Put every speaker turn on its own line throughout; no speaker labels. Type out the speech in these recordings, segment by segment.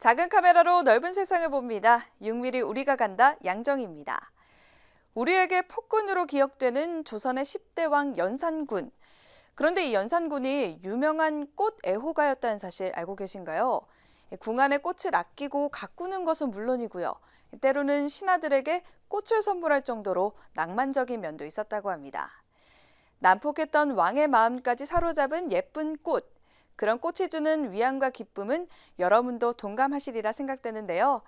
작은 카메라로 넓은 세상을 봅니다. 6mm 우리가 간다 양정입니다. 우리에게 폭군으로 기억되는 조선의 10대 왕 연산군. 그런데 이 연산군이 유명한 꽃 애호가였다는 사실 알고 계신가요? 궁안의 꽃을 아끼고 가꾸는 것은 물론이고요. 때로는 신하들에게 꽃을 선물할 정도로 낭만적인 면도 있었다고 합니다. 난폭했던 왕의 마음까지 사로잡은 예쁜 꽃. 그런 꽃이 주는 위안과 기쁨은 여러분도 동감하시리라 생각되는데요.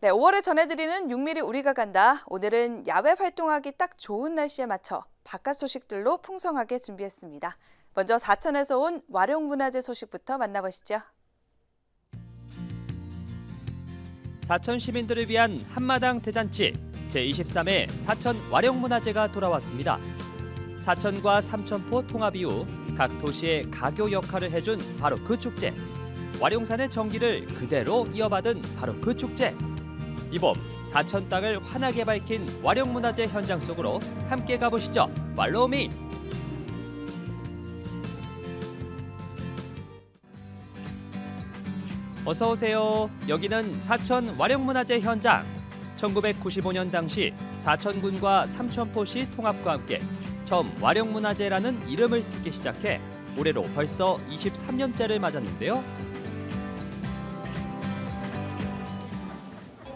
네, 5월에 전해드리는 6mm 우리가 간다. 오늘은 야외 활동하기 딱 좋은 날씨에 맞춰 바깥 소식들로 풍성하게 준비했습니다. 먼저 사천에서 온 와룡문화재 소식부터 만나보시죠.
사천 시민들을 위한 한마당 대잔치 제23회 사천 와룡문화제가 돌아왔습니다. 사천과 삼천포 통합 이후 각 도시의 가교 역할을 해준 바로 그 축제. 와룡산의 정기를 그대로 이어받은 바로 그 축제. 이봄 사천 땅을 환하게 밝힌 와룡문화제 현장 속으로 함께 가보시죠. 팔로우미. 어서 오세요. 여기는 사천 와룡문화제 현장. 1995년 당시 사천군과 삼천포시 통합과 함께 처음 와룡문화제라는 이름을 쓰기 시작해 올해로 벌써 23년째를 맞았는데요.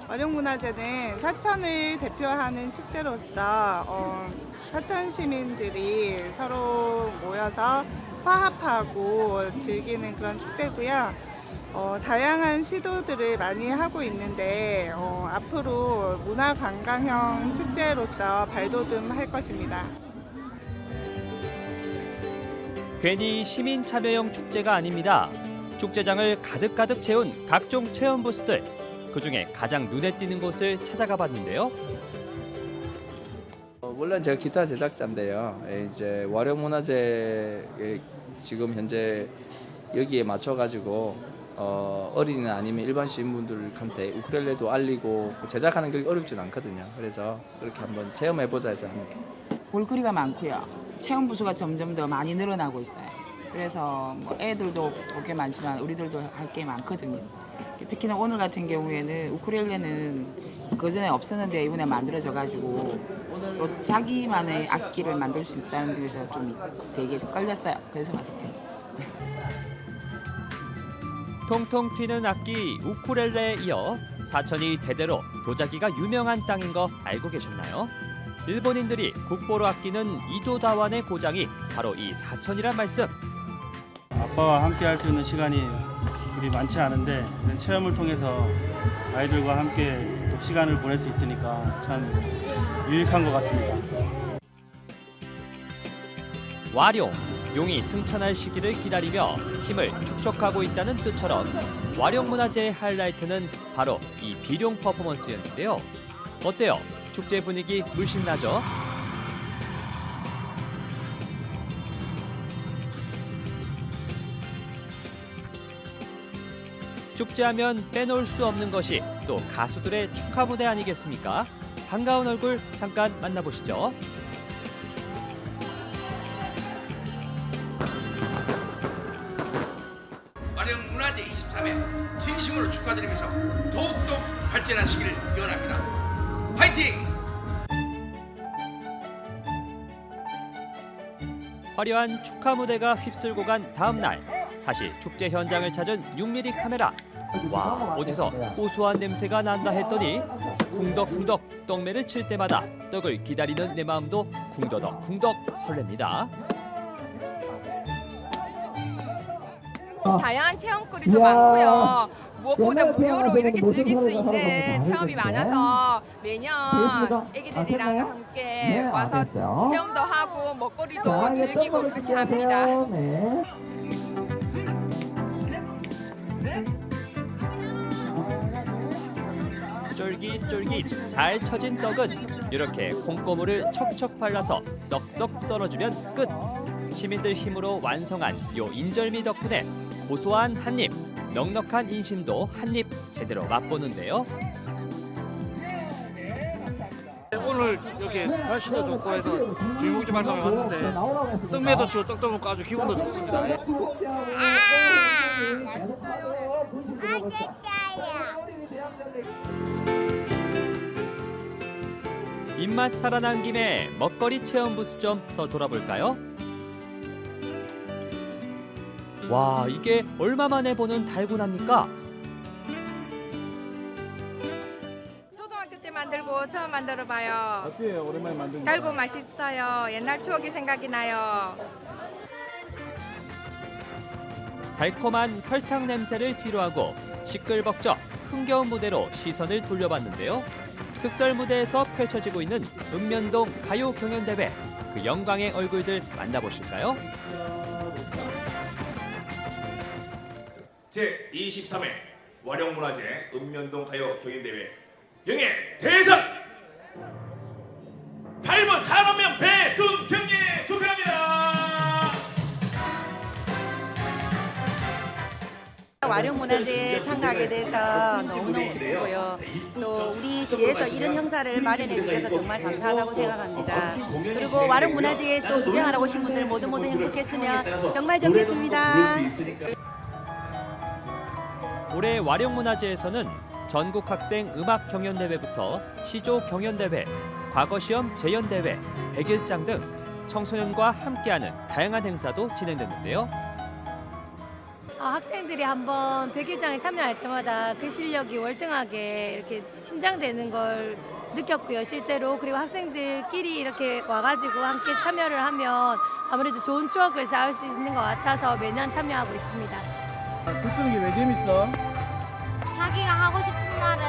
어룡문화제는 사천을 대표하는 축제로서 어, 사천 시민들이 서로 모여서 화합하고 즐기는 그런 축제고요. 어, 다양한 시도들을 많이 하고 있는데 어, 앞으로 문화 관광형 축제로서 발돋움할 것입니다.
괜히 시민 참여형 축제가 아닙니다. 축제장을 가득가득 채운 각종 체험 부스들. 그 중에 가장 눈에 띄는 곳을 찾아가 봤는데요.
어, 물론 제가 기타 제작자인데요. 예, 이제 와룡문화제에 지금 현재 여기에 맞춰 가지고 어, 어린이나 아니면 일반 시민분들한테 우크렐레도 알리고 제작하는 게 어렵진 않거든요. 그래서 그렇게 한번 체험해 보자 해서 합니다.
볼거리가 많고요. 체험 부수가 점점 더 많이 늘어나고 있어요. 그래서 뭐 애들도 볼 게 많지만 우리들도 할 게 많거든요. 특히나 오늘 같은 경우에는 우크렐레는 그 전에 없었는데 이번에 만들어져 가지고 또 자기만의 악기를 만들 수 있다는 데서 좀 되게 끌렸어요. 그래서 왔어요.
통통 튀는 악기 우쿠렐레에 이어 사천이 대대로 도자기가 유명한 땅인 거 알고 계셨나요? 일본인들이 국보로 아끼는 이도다완의 고장이 바로 이 사천이란 말씀.
아빠와 함께 할 수 있는 시간이 우리 많지 않은데 이런 체험을 통해서 아이들과 함께 또 시간을 보낼 수 있으니까 참 유익한 것 같습니다.
와룡, 용이 승천할 시기를 기다리며 힘을 축적하고 있다는 뜻처럼 와룡 문화제의 하이라이트는 바로 이 비룡 퍼포먼스였는데요. 어때요? 축제 분위기 물씬 나죠? 축제하면 빼놓을 수 없는 것이 또 가수들의 축하 무대 아니겠습니까? 반가운 얼굴 잠깐 만나보시죠.
마령 문화제 23회 진심으로 축하드리면서 더욱더 발전하시기를 기원합니다. 파이팅!
화려한 축하 무대가 휩쓸고 간 다음 날 다시 축제 현장을 찾은 6mm 카메라. 와 어디서 고소한 냄새가 난다 했더니 쿵덕쿵덕 떡매를 칠 때마다 떡을 기다리는 내 마음도 쿵더덕 쿵덕 설렙니다.
다양한 체험거리도 많고요. 무엇보다 무료로 이렇게 즐길 수 있는 체험이 많아서 매년 애기들이랑 함께 와서 체험도 하고 먹거리도 즐기고 그렇게 합니다.
쫄깃쫄깃 잘 처진 떡은 이렇게 콩고물을 척척 발라서 썩썩 썰어주면 끝. 시민들 힘으로 완성한 요 인절미 덕분에 고소한 한입, 넉넉한 인심도 한입 제대로 맛보는데요.
오늘 이렇게 날씨도 좋고 해서 주인공집 활동에 왔는데 떡매도 치고 떡도 먹고 아주 기분도 좋습니다.
맛있어요. 맛있어요.
입맛 살아난 김에 먹거리 체험 부스 좀 더 돌아볼까요? 와, 이게 얼마 만에 보는 달고나입니까?
초등학교 때 만들고 처음 만들어봐요.
어때요? 오랜만에 만든
달고 맛있어요. 옛날 추억이 생각이 나요.
달콤한 설탕 냄새를 뒤로하고 시끌벅적 흥겨운 무대로 시선을 돌려봤는데요. 특설 무대에서 펼쳐지고 있는 읍면동 가요 경연대회 그 영광의 얼굴들 만나보실까요?
제 23회 와룡문화제 읍면동 가요 경연대회 영예 대상 8번 산업명 배순경예 축하합니다.
와룡문화제에 참가하게 돼서 너무너무 기쁘고요. 또 우리 시에서 이런 행사를 마련해 주셔서 정말 감사하다고 생각합니다. 그리고 와룡문화제에 또 구경하러 오신 분들 모두 모두 행복했으면 정말 좋겠습니다.
올해 와룡문화제에서는 전국 학생 음악 경연대회부터 시조 경연대회, 과거 시험 재연대회, 백일장 등 청소년과 함께하는 다양한 행사도 진행됐는데요.
어, 학생들이 한번 백일장에 참여할 때마다 그 실력이 월등하게 이렇게 신장되는 걸 느꼈고요, 실제로. 그리고 학생들끼리 이렇게 와가지고 함께 참여를 하면 아무래도 좋은 추억을 쌓을 수 있는 것 같아서 매년 참여하고 있습니다.
글 쓰는 게왜 재밌어?
자기가 하고 싶은 말을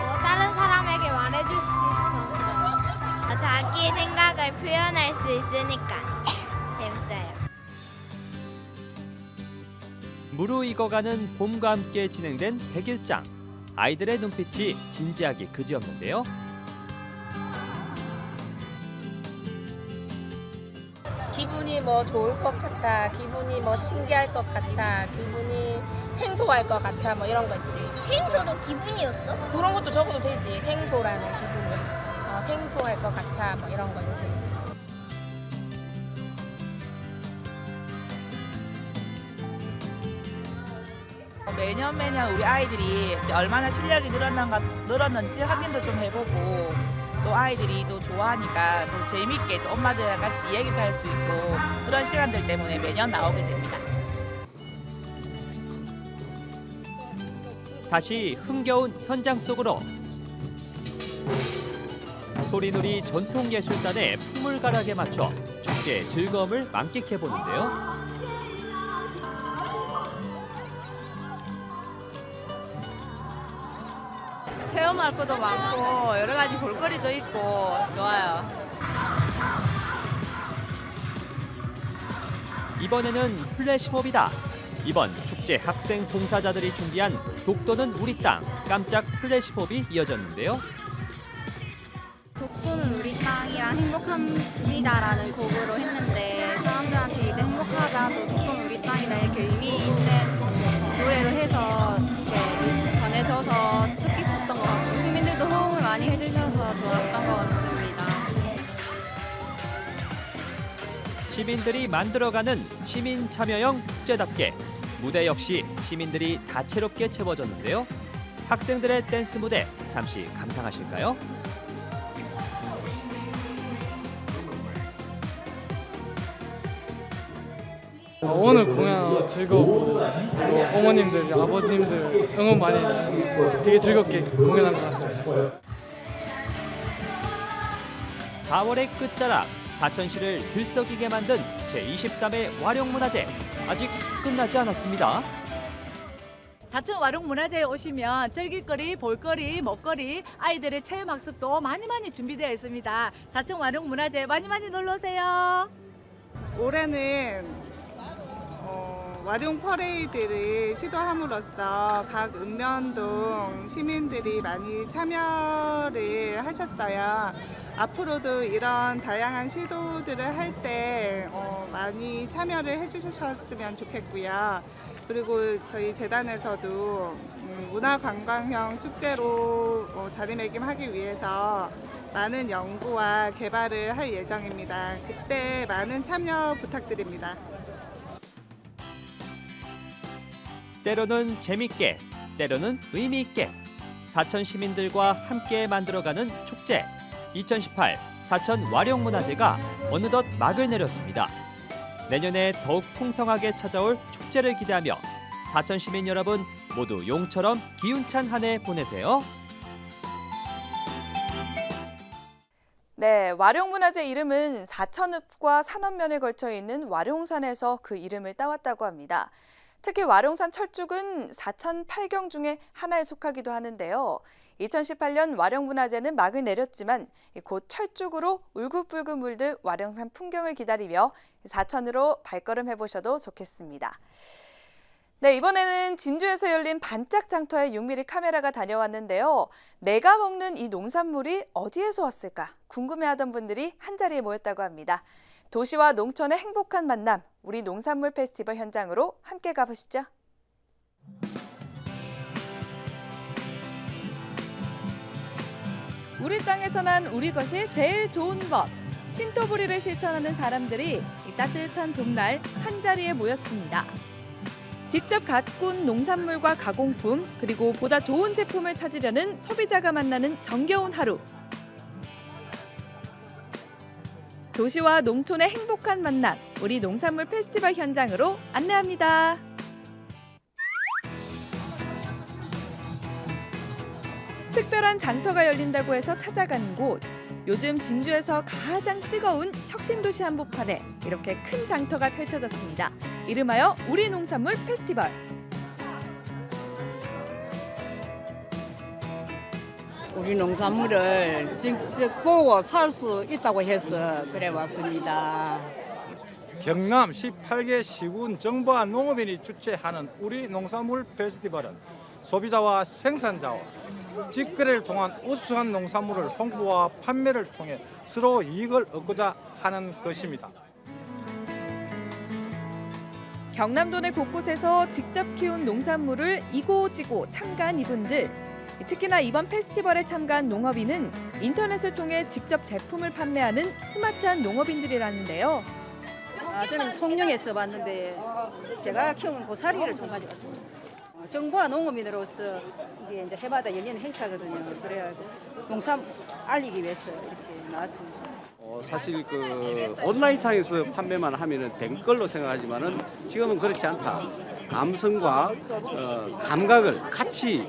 어, 다른 사람에게 말해줄 수 있어서 자기의 생각을 표현할 수 있으니까 재밌어요.
무르익어가는 봄과 함께 진행된 백일장. 아이들의 눈빛이 진지하기 그지없는데요.
기분이 뭐 좋을 것 같다. 기분이 뭐 신기할 것 같다. 기분이 생소할 것 같아. 뭐 이런 거 있지.
생소도 기분이었어?
그런 것도 적어도 되지. 생소라는 기분이. 어, 생소할 것 같아. 뭐 이런 거 있지.
매년 매년 우리 아이들이 얼마나 실력이 늘었는가, 늘었는지 확인도 좀 해보고 또 아이들이 또 좋아하니까 또 재밌게 또 엄마들이랑 같이 얘기도 할 수 있고 그런 시간들 때문에 매년 나오게 됩니다.
다시 흥겨운 현장 속으로 소리놀이 전통예술단의 풍물가락에 맞춰 축제의 즐거움을 만끽해 보는데요.
체험할 것도 많고 여러 가지 볼거리도 있고 좋아요.
이번에는 플래시몹이다. 이번 축제 학생 봉사자들이 준비한 독도는 우리 땅 깜짝 플래시몹이 이어졌는데요.
독도는 우리 땅이랑 행복합니다라는 곡으로 했는데 사람들한테 이제 행복하자 또 독도는 우리 땅이다 이렇게 의미 있는 노래로 해서 이렇게 전해져서 뜻깊었던 것 같고 시민들도 호응을 많이 해주셔서 좋았던 것 같습니다.
시민들이 만들어가는 시민 참여형 축제답게 무대 역시 시민들이 다채롭게 채워졌는데요. 학생들의 댄스 무대 잠시 감상하실까요?
오늘 공연 즐거웠고 또 어머님들, 아버님들 응원 많이 해주셔서 되게 즐겁게 공연한 것 같습니다.
4월의 끝자락 사천시를 들썩이게 만든 제23회 와룡문화제 아직 끝나지 않았습니다.
사천 와룡문화제에 오시면 즐길거리, 볼거리, 먹거리, 아이들의 체험학습도 많이 많이 준비되어 있습니다. 사천 와룡문화제 많이 많이 놀러오세요.
올해는 어, 와룡 퍼레이드를 시도함으로써 각 읍면동 시민들이 많이 참여를 하셨어요. 앞으로도 이런 다양한 시도들을 할때 어, 많이 참여를 해주셨으면 좋겠고요. 그리고 저희 재단에서도 음, 문화관광형 축제로 어, 자리매김하기 위해서 많은 연구와 개발을 할 예정입니다. 그때 많은 참여 부탁드립니다.
때로는 재밌게, 때로는 의미 있게 사천 시민들과 함께 만들어가는 축제 2018 사천 와룡문화제가 어느덧 막을 내렸습니다. 내년에 더욱 풍성하게 찾아올 축제를 기대하며 사천 시민 여러분 모두 용처럼 기운찬 한 해 보내세요.
네, 와룡문화재 이름은 사천읍과 산업면에 걸쳐 있는 와룡산에서 그 이름을 따왔다고 합니다. 특히 와룡산 철쭉은 사천 팔경 중에 하나에 속하기도 하는데요. 2018년 와룡문화재는 막을 내렸지만 곧 철쭉으로 울긋불긋 물들 와룡산 풍경을 기다리며 사천으로 발걸음 해보셔도 좋겠습니다. 네, 이번에는 진주에서 열린 반짝 장터에 6mm 카메라가 다녀왔는데요. 내가 먹는 이 농산물이 어디에서 왔을까 궁금해하던 분들이 한자리에 모였다고 합니다. 도시와 농촌의 행복한 만남, 우리 농산물 페스티벌 현장으로 함께 가보시죠. 우리 땅에서 난 우리 것이 제일 좋은 법. 신토부리를 실천하는 사람들이 이 따뜻한 봄날 한자리에 모였습니다. 직접 가꾼 농산물과 가공품, 그리고 보다 좋은 제품을 찾으려는 소비자가 만나는 정겨운 하루. 도시와 농촌의 행복한 만남, 우리 농산물 페스티벌 현장으로 안내합니다. 특별한 장터가 열린다고 해서 찾아간 곳. 요즘 진주에서 가장 뜨거운 혁신도시 한복판에 이렇게 큰 장터가 펼쳐졌습니다. 이름하여 우리 농산물 페스티벌.
우리 농산물을 직접 보고 살 수 있다고 해서 그래 왔습니다.
경남 18개 시군 정부와 농업인이 주최하는 우리 농산물 페스티벌은 소비자와 생산자와 직거래를 통한 우수한 농산물을 홍보와 판매를 통해 서로 이익을 얻고자 하는 것입니다.
경남도 내 곳곳에서 직접 키운 농산물을 이고지고 참가한 이분들. 특히나 이번 페스티벌에 참가한 농업인은 인터넷을 통해 직접 제품을 판매하는 스마트한 농업인들이라는데요.
아, 저는 통영에서 봤는데 제가 키우는 고사리를 좀 가져왔습니다. 어, 정부와 농업인으로서 이게 이제 해마다 열리는 행사거든요. 그래가지고 농산 알리기 위해서 이렇게 나왔습니다.
어, 사실 그 온라인상에서 판매만 하면은 된 걸로 생각하지만은 지금은 그렇지 않다. 감성과 어, 감각을 같이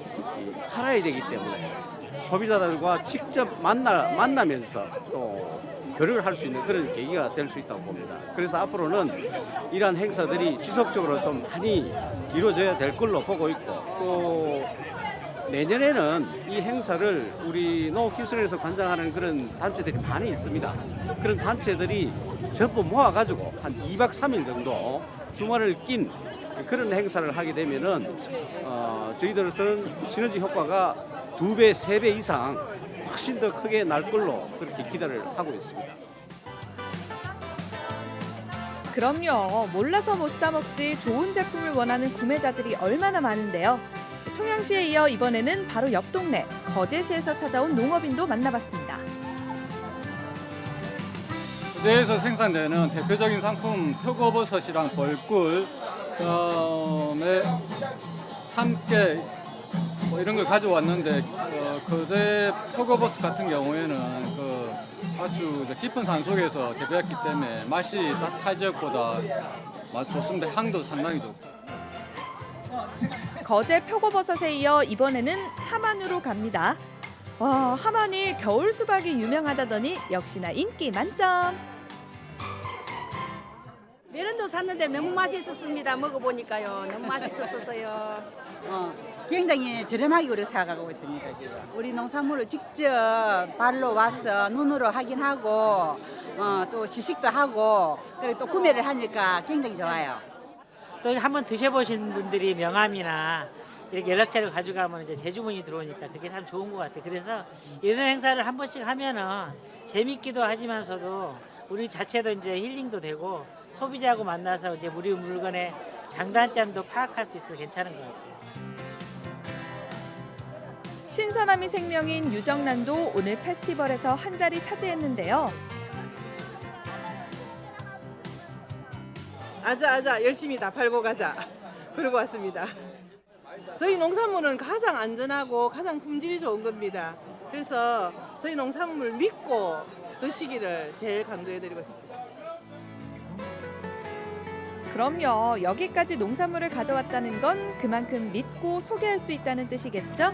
팔아야 되기 때문에 소비자들과 직접 만나 만나면서 또 교류를 할 수 있는 그런 계기가 될 수 있다고 봅니다. 그래서 앞으로는 이러한 행사들이 지속적으로 좀 많이 이루어져야 될 걸로 보고 있고 또 내년에는 이 행사를 우리 농업기술에서 관장하는 그런 단체들이 많이 있습니다. 그런 단체들이 전부 모아가지고 한 2박 3일 정도 주말을 낀 그런 행사를 하게 되면은 어, 저희들로서는 시너지 효과가 두 배, 세 배 이상 훨씬 더 크게 날 걸로 그렇게 기대를 하고 있습니다.
그럼요. 몰라서 못 사 먹지 좋은 제품을 원하는 구매자들이 얼마나 많은데요. 통영시에 이어 이번에는 바로 옆 동네 거제시에서 찾아온 농업인도 만나봤습니다.
거제에서 생산되는 대표적인 상품 표고버섯이랑 벌꿀, 그 다음에 참깨 뭐 이런 걸 가져왔는데 어, 거제 표고버섯 같은 경우에는 그 아주 깊은 산 속에서 재배했기 때문에 맛이 타- 타 지역보다 맛 좋습니다. 향도 상당히 좋고.
거제 표고버섯에 이어 이번에는 함안으로 갑니다. 와, 함안이 겨울 수박이 유명하다더니 역시나 인기 만점.
메론도 샀는데 너무 맛있었습니다. 먹어보니까요. 너무 맛있었어요.
어, 굉장히 저렴하게 우리 사가고 있습니다 지금. 우리 농산물을 직접 발로 와서 눈으로 확인하고 어, 또 시식도 하고 그리고 또 구매를 하니까 굉장히 좋아요.
또 한번 드셔보신 분들이 명함이나 이렇게 연락처를 가져가면 이제 재주문이 들어오니까 그게 참 좋은 것 같아요. 그래서 이런 행사를 한 번씩 하면은 재밌기도 하지만서도 우리 자체도 이제 힐링도 되고 소비자하고 만나서 이제 우리 물건의 장단점도 파악할 수 있어서 괜찮은 것 같아요.
신선함이 생명인 유정란도 오늘 페스티벌에서 한 자리 차지했는데요.
아자 아자 열심히 다 팔고 가자. 그러고 왔습니다. 저희 농산물은 가장 안전하고 가장 품질이 좋은 겁니다. 그래서 저희 농산물 믿고 드시기를 제일 강조해드리고 싶습니다.
그럼요. 여기까지 농산물을 가져왔다는 건 그만큼 믿고 소개할 수 있다는 뜻이겠죠?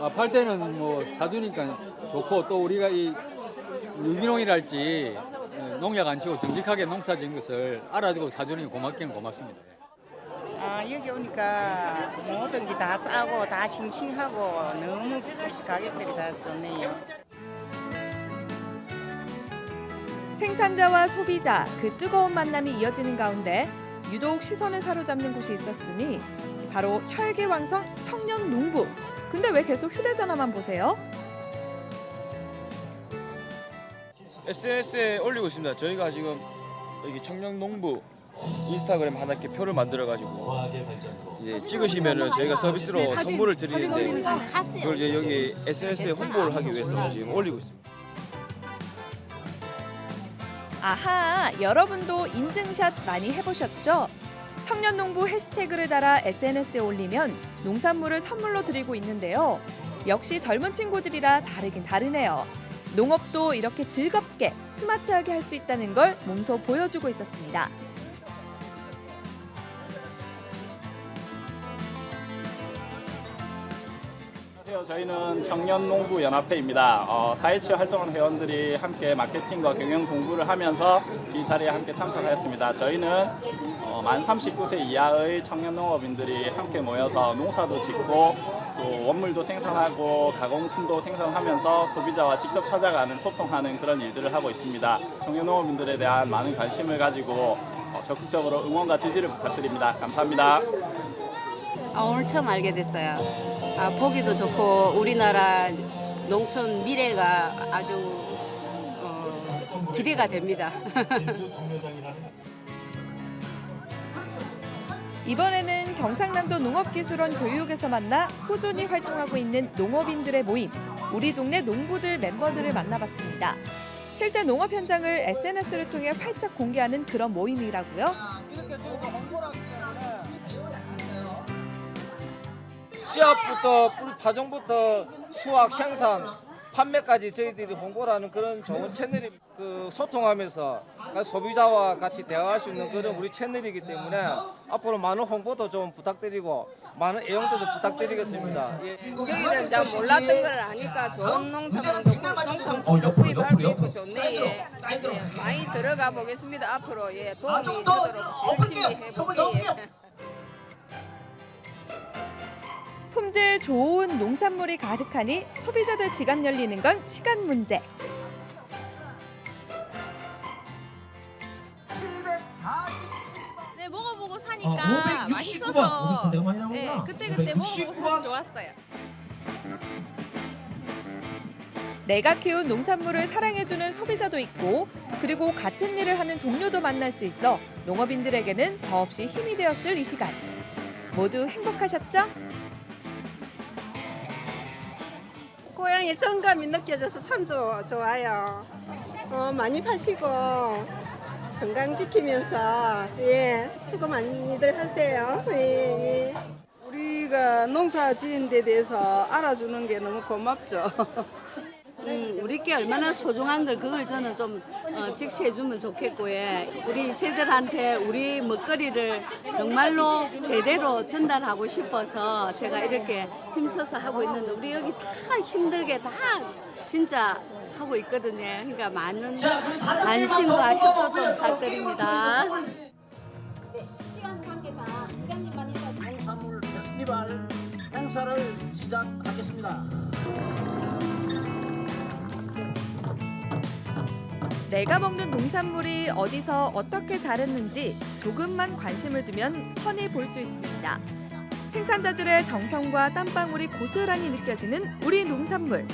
아, 팔 때는 뭐 사주니까 좋고 또 우리가 이 유기농이랄지 어, 농약 안 치고 정직하게 농사 지은 것을 알아주고 사주니 고맙기는 고맙습니다.
아, 여기 오니까 모든 게 다 싸고 다 싱싱하고 너무 가격들이 다 좋네요.
생산자와 소비자 그 뜨거운 만남이 이어지는 가운데 유독 시선을 사로잡는 곳이 있었으니 바로 혈기왕성 청년 농부. 근데 왜 계속 휴대전화만 보세요?
SNS에 올리고 있습니다. 저희가 지금 여기 청년 농부 인스타그램 하나 이렇게 표를 만들어 가지고 이제 찍으시면은 저희가 서비스로 선물을 드리는데 그걸 이제 여기 SNS에 홍보를 하기 위해서 지금 올리고 있습니다.
아하, 여러분도 인증샷 많이 해보셨죠? 청년농부 해시태그를 달아 SNS에 올리면 농산물을 선물로 드리고 있는데요. 역시 젊은 친구들이라 다르긴 다르네요. 농업도 이렇게 즐겁게 스마트하게 할 수 있다는 걸 몸소 보여주고 있었습니다.
안녕하세요. 저희는 청년농부연합회입니다. 어, 4.17 활동하는 회원들이 함께 마케팅과 경영 공부를 하면서 이 자리에 함께 참석하였습니다. 저희는 어, 만 39세 이하의 청년농업인들이 함께 모여서 농사도 짓고 또 원물도 생산하고 가공품도 생산하면서 소비자와 직접 찾아가는 소통하는 그런 일들을 하고 있습니다. 청년농업인들에 대한 많은 관심을 가지고 어, 적극적으로 응원과 지지를 부탁드립니다. 감사합니다.
아, 오늘 처음 알게 됐어요. 아, 보기도 좋고 우리나라 농촌 미래가 아주 어, 기대가 됩니다.
이번에는 경상남도 농업기술원 교육에서 만나 꾸준히 활동하고 있는 농업인들의 모임, 우리 동네 농부들 멤버들을 만나봤습니다. 실제 농업 현장을 SNS를 통해 활짝 공개하는 그런 모임이라고요?
씨앗부터 뿌리 파종부터 수확 생산 판매까지 저희들이 홍보를 하는 그런 좋은 채널이 그 소통하면서 소비자와 같이 대화할 수 있는 그런 우리 채널이기 때문에 앞으로 많은 홍보도 좀 부탁드리고 많은 애용도 좀 부탁드리겠습니다. 예.
저희는 잘 몰랐던 걸 아니까 좋은 농산물도 농산물도 구입할 수 있고 좋네. 예. 예, 많이 들어가 보겠습니다. 앞으로 예, 도움이 되도록 열심히 해볼게요.
품질 좋은 농산물이 가득하니 소비자들 지갑 열리는 건 시간 문제.
네, 먹어보고 사니까 맛있어서 네, 그때 그때 먹어보고 사서 좋았어요.
내가 키운 농산물을 사랑해주는 소비자도 있고 그리고 같은 일을 하는 동료도 만날 수 있어 농업인들에게는 더없이 힘이 되었을 이 시간. 모두 행복하셨죠?
고향의 정감이 느껴져서 참 좋, 좋아요. 어, 많이 파시고 건강 지키면서 예 수고 많이들 하세요. 예, 예. 우리가 농사 지은 데 대해서 알아주는 게 너무 고맙죠.
음, 우리께 얼마나 소중한 걸 그걸 저는 좀 어, 직시해주면 좋겠고 예. 우리 세들한테 우리 먹거리를 정말로 제대로 전달하고 싶어서 제가 이렇게 힘써서 하고 있는데 우리 여기 다 힘들게 다 진짜 하고 있거든요. 그러니까 많은 관심과 협조 좀 부탁드립니다.
시간 관계상 이장님만 해서 농산물 페스티벌 행사를 시작하겠습니다.
내가 먹는 농산물이 어디서 어떻게 자랐는지 조금만 관심을 두면 훤히 볼 수 있습니다. 생산자들의 정성과 땀방울이 고스란히 느껴지는 우리 농산물.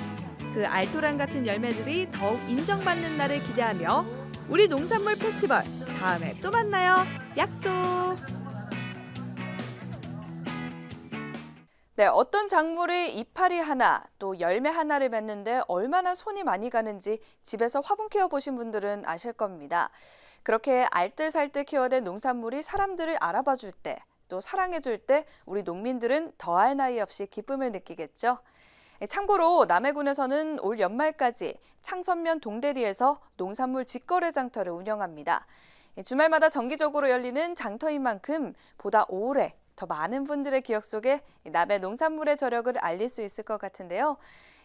그 알토란 같은 열매들이 더욱 인정받는 날을 기대하며 우리 농산물 페스티벌 다음에 또 만나요. 약속. 네, 어떤 작물이 이파리 하나 또 열매 하나를 맺는데 얼마나 손이 많이 가는지 집에서 화분 키워 보신 분들은 아실 겁니다. 그렇게 알뜰살뜰 키워낸 농산물이 사람들을 알아봐 줄 때, 또 사랑해 줄 때 우리 농민들은 더할 나위 없이 기쁨을 느끼겠죠. 예, 참고로 남해군에서는 올 연말까지 창선면 동대리에서 농산물 직거래 장터를 운영합니다. 예, 주말마다 정기적으로 열리는 장터인 만큼 보다 오래 더 많은 분들의 기억 속에 남의 농산물의 저력을 알릴 수 있을 것 같은데요.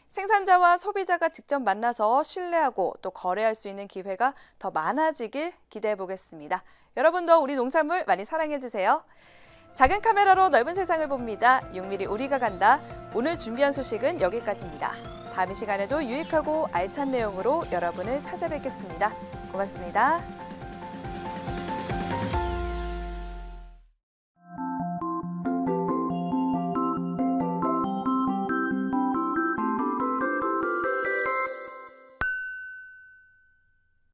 생산자와 소비자가 직접 만나서 신뢰하고 또 거래할 수 있는 기회가 더 많아지길 기대해 보겠습니다. 여러분도 우리 농산물 많이 사랑해 주세요. 작은 카메라로 넓은 세상을 봅니다. 6mm 우리가 간다. 오늘 준비한 소식은 여기까지입니다. 다음 이 시간에도 유익하고 알찬 내용으로 여러분을 찾아뵙겠습니다. 고맙습니다.